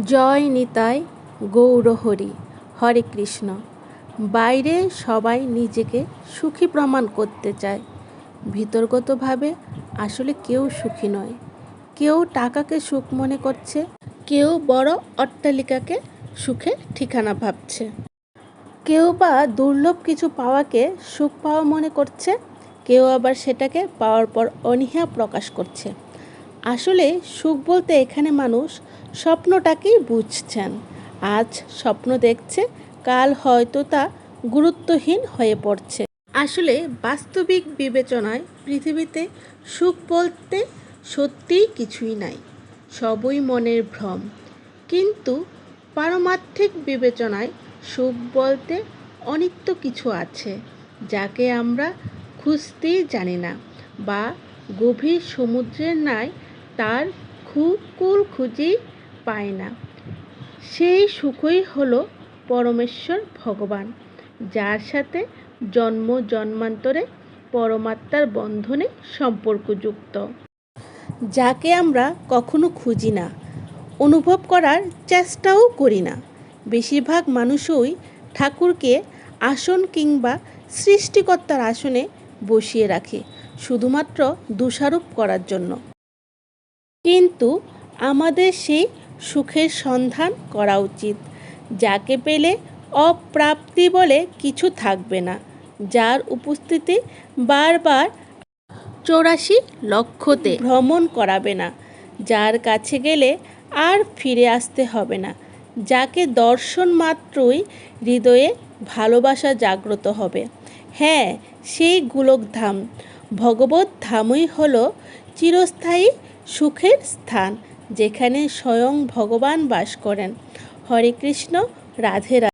জয় নিতাই গৌরহরি, হরে কৃষ্ণ। বাইরে সবাই নিজেকে সুখী প্রমাণ করতে চায়। ভিতরগতভাবে আসলে কেউ সুখী নয়। কেউ টাকাকে সুখ মনে করছে, কেউ বড় অট্টালিকাকে সুখের ঠিকানা ভাবছে। কেউ বা দুর্লভ কিছু পাওয়াকে সুখ পাওয়া মনে করছে, কেউ আবার সেটাকে পাওয়ার পর অনীহা প্রকাশ করছে। আসলে সুখ বলতে এখানে মানুষ স্বপ্নটাকেই বুঝছেন। আজ স্বপ্ন দেখছে, কাল হয়তো তা গুরুত্বহীন হয়ে পড়ছে। আসলে বাস্তবিক বিবেচনায় পৃথিবীতে সুখ বলতে সত্যিই কিছুই নাই, সবই মনের ভ্রম। কিন্তু পারমার্থিক বিবেচনায় সুখ বলতে অনিত্য কিছু আছে, যাকে আমরা খুঁজতেই জানি না বা গভীর সমুদ্রের ন্যায় তার কুল খুঁজেই পায় না। সেই সুখই হলো পরমেশ্বর ভগবান, যার সাথে জন্ম জন্মান্তরে পরমাত্মার বন্ধনে সম্পর্কযুক্ত। যাকে আমরা কখনো খুঁজি না, অনুভব করার চেষ্টাও করি না। বেশিরভাগ মানুষই ঠাকুরকে আসন কিংবা সৃষ্টিকর্তার আসনে বসিয়ে রাখে, শুধুমাত্র দোষারোপ করার জন্য। কিন্তু আমাদের সেই সুখের সন্ধান করা উচিত। যাকে পেলে অপ্রাপ্তি বলে কিছু থাকবে না। যার উপস্থিতি বারবার চৌরাশি লক্ষ্যতে ভ্রমণ করাবে না। যার কাছে গেলে আর ফিরে আসতে হবে না। যাকে দর্শন মাত্রই হৃদয়ে ভালোবাসা জাগ্রত হবে। হ্যাঁ সেই গোলকধাম। ভগবত ধামই হলো চিরস্থায়ী সুখের স্থান যেখানে স্বয়ং ভগবান বাস করেন। হরে কৃষ্ণ রাধে রাধে।